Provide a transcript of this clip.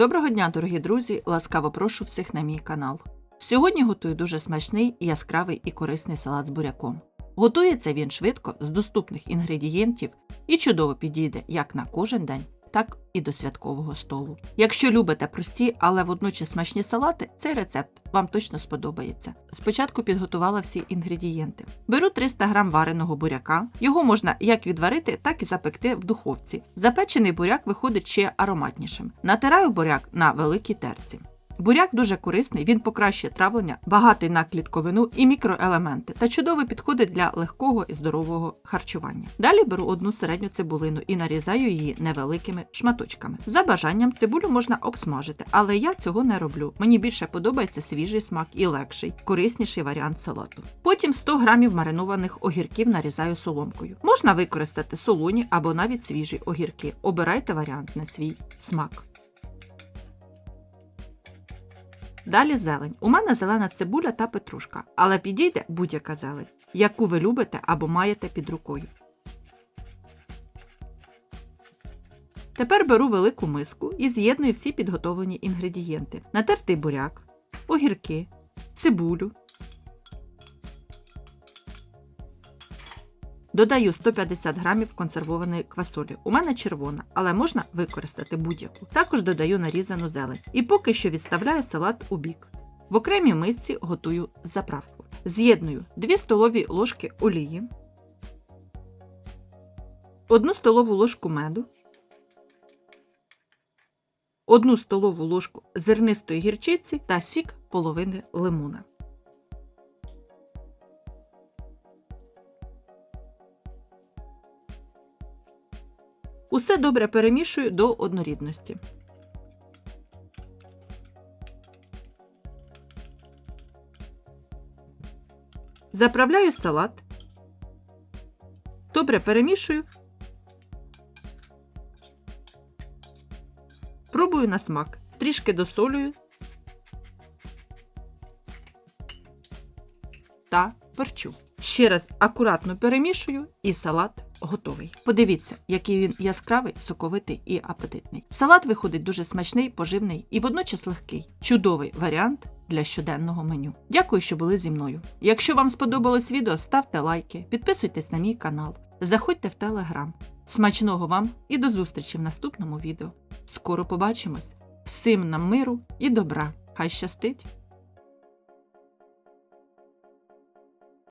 Доброго дня, дорогі друзі! Ласкаво прошу всіх на мій канал. Сьогодні готую дуже смачний, яскравий і корисний салат з буряком. Готується він швидко з доступних інгредієнтів і чудово підійде як на кожен день, так і до святкового столу. Якщо любите прості, але водночас смачні салати, цей рецепт вам точно сподобається. Спочатку підготувала всі інгредієнти. Беру 300 г вареного буряка. Його можна як відварити, так і запекти в духовці. Запечений буряк виходить ще ароматнішим. Натираю буряк на великій терці. Буряк дуже корисний, він покращує травлення, багатий на клітковину і мікроелементи та чудово підходить для легкого і здорового харчування. Далі беру одну середню цибулину і нарізаю її невеликими шматочками. За бажанням цибулю можна обсмажити, але я цього не роблю. Мені більше подобається свіжий смак і легший, корисніший варіант салату. Потім 100 грамів маринованих огірків нарізаю соломкою. Можна використати солоні або навіть свіжі огірки. Обирайте варіант на свій смак. Далі зелень. У мене зелена цибуля та петрушка, але підійде будь-яка зелень, яку ви любите або маєте під рукою. Тепер беру велику миску і з'єдную всі підготовлені інгредієнти: натертий буряк, огірки, цибулю. Додаю 150 грамів консервованої квасолі. У мене червона, але можна використати будь-яку. Також додаю нарізану зелень. І поки що відставляю салат у бік. В окремій мисці готую заправку. З'єдную 2 столові ложки олії, 1 столову ложку меду, 1 столову ложку зернистої гірчиці та сік половини лимона. Усе добре перемішую до однорідності. Заправляю салат. Добре перемішую. Пробую на смак. Трішки досолюю та перчу. Ще раз акуратно перемішую і салат готовий. Подивіться, який він яскравий, соковитий і апетитний. Салат виходить дуже смачний, поживний і водночас легкий. Чудовий варіант для щоденного меню. Дякую, що були зі мною. Якщо вам сподобалось відео, ставте лайки, підписуйтесь на мій канал, заходьте в телеграм. Смачного вам і до зустрічі в наступному відео. Скоро побачимось! Всім нам миру і добра! Хай щастить!